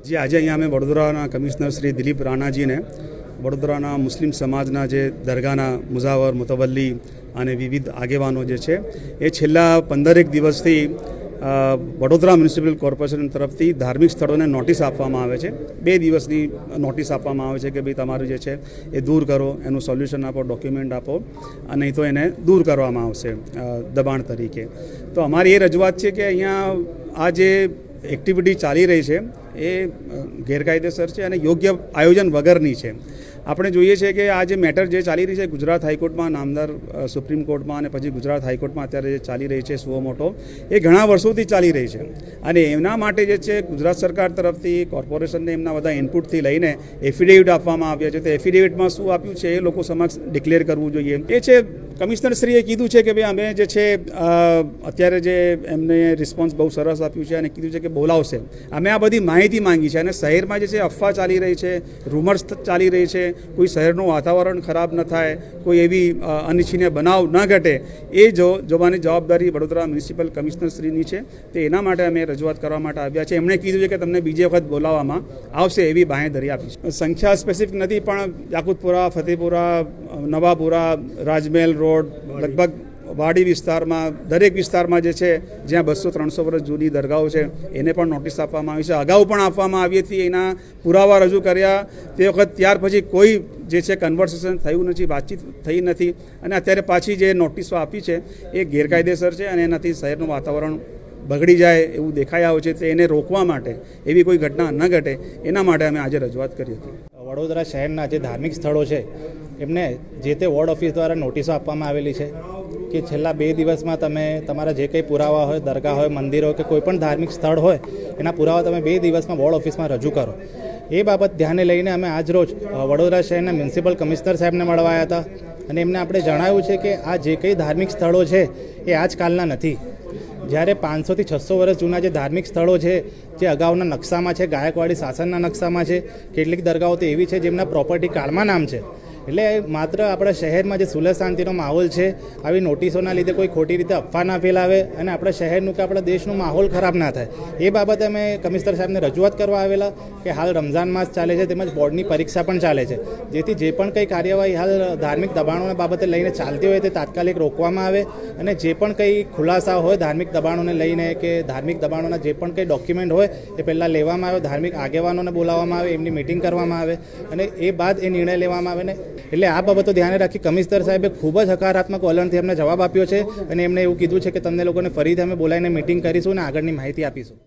જે આજે અહીંયા અમે વડોદરાના કમિશનર શ્રી દિલીપ રાણાજીને વડોદરાના મુસ્લિમ સમાજના જે દરગાહના મુઝાવર, મુતવલ્લી અને વિવિધ આગેવાનો જે છે, એ છેલ્લા પંદરેક દિવસથી વડોદરા મ્યુનિસિપલ કોર્પોરેશન તરફથી ધાર્મિક સ્થળોને નોટિસ આપવામાં આવે છે. બે દિવસની નોટિસ આપવામાં આવે છે કે ભાઈ તમારું જે છે, એ દૂર કરો, એનું સોલ્યુશન આપો, ડોક્યુમેન્ટ આપો, અને તો એને દૂર કરવામાં આવશે દબાણ તરીકે. તો અમારી એ રજૂઆત છે કે અહીંયા આ જે એક્ટિવિટી ચાલી રહી છે એ ગેરકાયદેસર છે અને યોગ્ય આયોજન વગરની છે. આપણે જોઈએ છીએ કે આ જે મેટર જે ચાલી રહી છે ગુજરાત હાઈકોર્ટમાં, નામદાર સુપ્રીમ કોર્ટમાં અને પછી ગુજરાત હાઈકોર્ટમાં અત્યારે જે ચાલી રહી છે સુઓ મોટો, એ ઘણા વર્ષોથી ચાલી રહી છે. અને એમના માટે જે છે ગુજરાત સરકાર તરફથી, કોર્પોરેશનને એમના બધા ઇનપુટથી લઈને એફિડેવિટ આપવામાં આવ્યા છે. તો એફિડેવિટમાં શું આપ્યું છે એ લોકો સમક્ષ ડિક્લેર કરવું જોઈએ. એ છે કમિશનરશ્રીએ કીધું છે કે ભાઈ અમે જે છે અત્યારે જે એમને રિસ્પોન્સ બહુ સરસ આપ્યું છે અને કીધું છે કે બોલાવશે. અમે આ બધી માહિતી માંગી છે અને શહેરમાં જે છે, અફવા ચાલી રહી છે રૂમર્સ ચાલી રહી છે, કોઈ શહેરનું વાતાવરણ ખરાબ ન થાય, કોઈ એવી અનિચ્છનીય બનાવ ન ઘટે, એ જો, જોવાની જવાબદારી વડોદરા મ્યુનિસિપલ કમિશનરશ્રીની છે. તે એના માટે અમે રજૂઆત કરવા માટે આવ્યા છે. એમણે કીધું છે કે તમને બીજી વખત બોલાવવામાં આવશે એવી બાંહેધરી આપી છે. સંખ્યા સ્પેસિફિક નથી, પણ યાકુતપુરા, ફતેપુરા નવાપુરા, રાજમહેલ રોડ, લગભગ વાડી વિસ્તારમાં, દરેક વિસ્તારમાં જે છે, જ્યાં બસો ત્રણસો વર્ષ જૂની દરગાહો છે, એને પણ નોટિસ આપવામાં આવી છે. અગાઉ પણ આપવામાં આવી હતી, એના પુરાવા રજૂ કર્યા તે વખત ત્યાર પછી કોઈ જે છે કન્વર્સેશન થયું નથી, વાતચીત થઈ નથી. અને અત્યારે પાછી જે નોટિસો આપી છે, એ ગેરકાયદેસર છે અને એનાથી શહેરનું વાતાવરણ બગડી જાય એવું દેખાઈ આવે છે, તે એને રોકવા માટે, એવી કોઈ ઘટના ન ઘટે, એના માટે અમે આજે રજૂઆત કરી હતી. વડોદરા શહેરના જે ધાર્મિક સ્થળો છે, એમને જે તે વોર્ડ ઓફિસ દ્વારા નોટિસો આપવામાં આવેલી છે કે છેલ્લા બે દિવસમાં તમે તમારા જે કંઈ પુરાવા હોય, દરગાહ હોય, મંદિર હોય કે કોઈ પણ ધાર્મિક સ્થળ હોય, એના પુરાવા તમે બે દિવસમાં વોર્ડ ઓફિસમાં રજૂ કરો. એ બાબત ધ્યાને લઈને અમે આજ રોજ વડોદરા શહેરના મ્યુનિસિપલ કમિશનર સાહેબને મળવા હતા અને એમને આપણે જણાવ્યું છે કે આ જે કંઈ ધાર્મિક સ્થળો છે, એ આજકાલના નથી. જ્યારે પાંચસોથી છસો વર્ષ જૂના જે ધાર્મિક સ્થળો છે, જે અગાઉના નકશામાં છે, ગાયકવાડી શાસનના નકશામાં છે, કેટલીક દરગાહો તો એવી છે જેમના પ્રોપર્ટી કાર્ડમાં નામ છે. એટલે માત્ર આપણા શહેરમાં જે સુલભ શાંતિનો માહોલ છે, આવી નોટિસોના લીધે કોઈ ખોટી રીતે અફવા ના ફેલાવે અને આપણા શહેરનું કે આપણા દેશનું માહોલ ખરાબ ના થાય. એ બાબતે અમે કમિશનર સાહેબને રજૂઆત કરવા આવેલા કે હાલ રમઝાન માસ ચાલે છે તેમજ બોર્ડની પરીક્ષા પણ ચાલે છે. જેથી જે પણ કંઈ કાર્યવાહી હાલ ધાર્મિક દબાણોના બાબતે લઈને ચાલતી હોય તે તાત્કાલિક રોકવામાં આવે અને જે પણ કંઈ ખુલાસા હોય ધાર્મિક દબાણોને લઈને કે ધાર્મિક દબાણોના જે પણ કંઈ ડોક્યુમેન્ટ હોય એ પહેલાં લેવામાં આવે, ધાર્મિક આગેવાનોને બોલાવવામાં આવે, એમની મિટિંગ કરવામાં આવે અને એ બાદ એ નિર્ણય લેવામાં આવે ને એટલે આ બાબતો ધ્યાને રાખી કમિશનર સાહેબે ખૂબ જ હકારાત્મક વલણથી એમને જવાબ આપ્યો છે અને એમણે એવું કીધું છે કે તમને લોકોને ફરીથી અમે બોલાવીને મિટિંગ કરીશું અને આગળની માહિતી આપીશું.